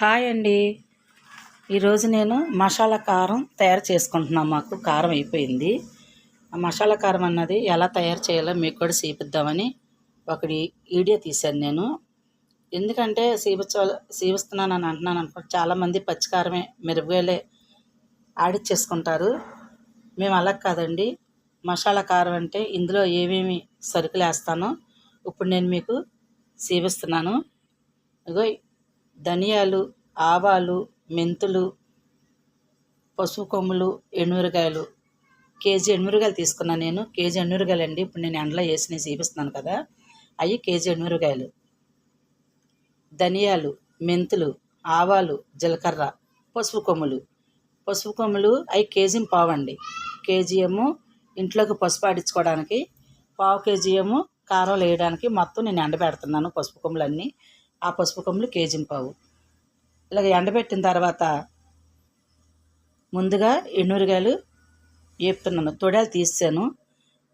Hi అండి. ఈరోజు నేను మసాలా కారం తయారు చేసుకుంటున్నాను మాకు కారం అయిపోయింది. ఆ మసాలా కారం అన్నది ఎలా తయారు చేయాలో మీకు కూడా చూపిద్దామని ఒకటి వీడియో తీశాను నేను. ఎందుకంటే చూపించ అని అంటున్నాను అనుకో చాలామంది పచ్చికారమే మిరపకాయలే ఆడిచ్చేసుకుంటారు మేము అలా కాదండి. మసాలా కారం అంటే ఇందులో ఏమేమి సరుకులు వేస్తానో ఇప్పుడు నేను మీకు చూపిస్తున్నాను. ఇగో ధనియాలు ఆవాలు మెంతులు పసుపు కొమ్ములు ఎండుమిరకాయలు కేజీ ఎండుమిరకాయలు తీసుకున్నాను నేను. కేజీ ఎండుమిరకాయలు అండి. ఇప్పుడు నేను ఎండలో వేసి నేను చూపిస్తున్నాను కదా. అవి కేజీ ఎండుమిరకాయలు ధనియాలు మెంతులు ఆవాలు జీలకర్ర పసుపు కొమ్ములు పసుపు కొమ్ములు అవి కేజీ పావండి. కేజీ ఏమో ఇంట్లోకి పసుపు ఆడించుకోవడానికి పావు కేజీ ఏమో కారం వేయడానికి మొత్తం నేను ఎండబెడుతున్నాను పసుపు కొమ్ములన్నీ ఆ పసుపు కొమ్ములు కేజింపావు పావు. ఇలాగ ఎండబెట్టిన తర్వాత ముందుగా ఎండుమిరకాయలు వేపుతున్నాను తొడాలు తీసాను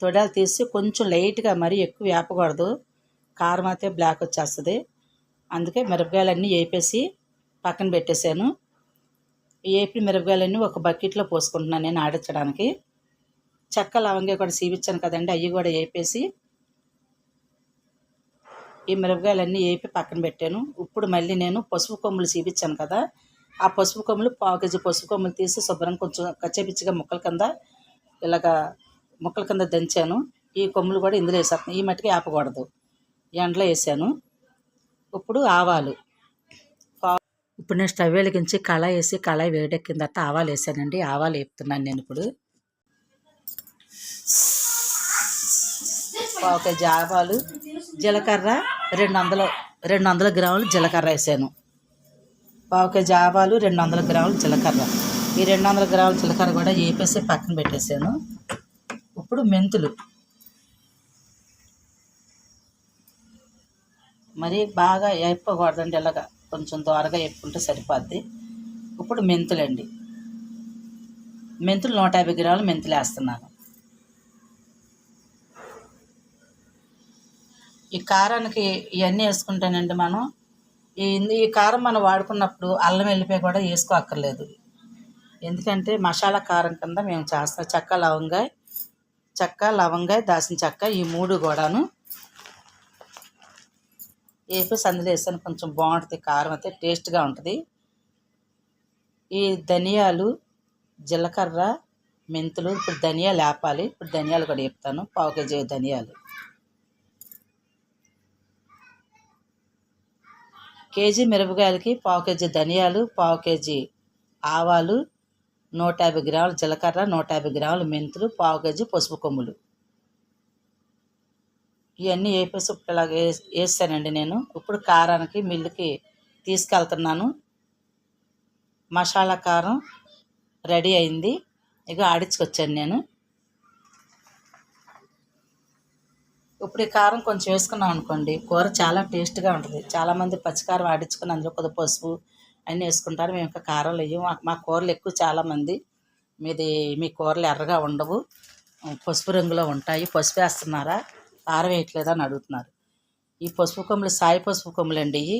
తొడాలు తీసి కొంచెం లైట్గా మరీ ఎక్కువ వేపకూడదు. కారం అయితే బ్లాక్ వచ్చేస్తుంది. అందుకే మిరపకాయలన్నీ వేపేసి పక్కన పెట్టేశాను. వేపి మిరపకాయలన్నీ ఒక బకెట్లో పోసుకుంటున్నాను నేను ఆడించడానికి. చెక్క లవంగా కూడా సీవిచ్చాను కదండి అవి కూడా వేపేసి ఈ మిరపకాయలన్నీ వేపి పక్కన పెట్టాను. ఇప్పుడు మళ్ళీ నేను పసుపు కొమ్ములు చీపించాను కదా. ఆ పసుపు కొమ్ములు పావు కేజీ పసుపు కొమ్ములు తీసి శుభ్రం కొంచెం కచ్చపిచ్చిగా ముక్కల కింద ఇలాగా ముక్కల కింద దంచాను. ఈ కొమ్ములు కూడా ఇందులో వేసేస్తాను. ఈ మట్టికి ఆపకూడదు. ఎండలో వేసాను. ఇప్పుడు ఆవాలు. పావు ఇప్పుడు నేను స్టవ్ వెలిగించి కళాయి వేసి కళాయి వేడెక్కిన తర్వాత ఆవాలు వేసానండి. ఆవాలు వేపుతున్నాను నేను ఇప్పుడు. పావు కేజీ ఆవాలు. జీలకర్ర. రెండు వందల రెండు వందల గ్రాములు జీలకర్ర వేసాను. పావు కేజీ ఆవాలు రెండు వందల గ్రాములు జీలకర్ర. ఈ రెండు వందల గ్రాముల జీలకర్ర కూడా వేపేసి పక్కన పెట్టేశాను. ఇప్పుడు మెంతులు. మరి బాగా వేపకూడదండి ఇలాగా కొంచెం దోరగా వేపుకుంటే సరిపోద్ది. ఇప్పుడు మెంతులండి. మెంతులు నూట యాభై గ్రాములు మెంతులు వేస్తున్నాను. ఈ కారానికి ఇవన్నీ వేసుకుంటానండి మనం ఈ ఈ కారం మనం వాడుకున్నప్పుడు అల్లం వెళ్ళిపోయి కూడా వేసుకోక్కర్లేదు. ఎందుకంటే మసాలా కారం కింద మేము చేస్తాం. చెక్క లవంగాయ చెక్క లవంగాయ దాసిన చెక్క ఈ మూడు కూడాను. వేపేసి అందులో వేసాను కొంచెం బాగుంటుంది. కారం అయితే టేస్ట్గా ఉంటుంది. ఈ ధనియాలు జీలకర్ర మెంతులు ఇప్పుడు ధనియాలు వేపాలి. ఇప్పుడు ధనియాలు కూడా వేపుతాను. పావు కేజీ ధనియాలు. కేజీ మిరపకాయలకి పావు కేజీ ధనియాలు పావు కేజీ ఆవాలు నూట యాభై గ్రాములు జీలకర్ర నూట యాభై గ్రాములు మెంతులు పావు కేజీ పసుపు కొమ్ములు. ఇవన్నీ వేపేసి ఇప్పుడు ఇలాగ వేస్తానండి నేను. ఇప్పుడు కారానికి మిల్లుకి తీసుకెళ్తున్నాను. మసాలా కారం రెడీ అయింది. ఇక ఆడించుకొచ్చాను నేను. ఇప్పుడు ఈ కారం కొంచెం వేసుకున్నాం అనుకోండి కూర చాలా టేస్ట్గా ఉంటుంది. చాలామంది పచ్చికారం ఆడించుకుని అందులో కొద్ది పసుపు అన్నీ వేసుకుంటారు. మేము ఇంకా కారం లేము మా కూరలు ఎక్కువ చాలామంది మీది మీ కూరలు ఎర్రగా ఉండవు. పసుపు రంగులో ఉంటాయి. పసుపు వేస్తున్నారా? కారం వేయట్లేదా అని అడుగుతున్నారు. ఈ పసుపు కొమ్ములు సాయి పసుపు కొమ్ములు అండి ఇవి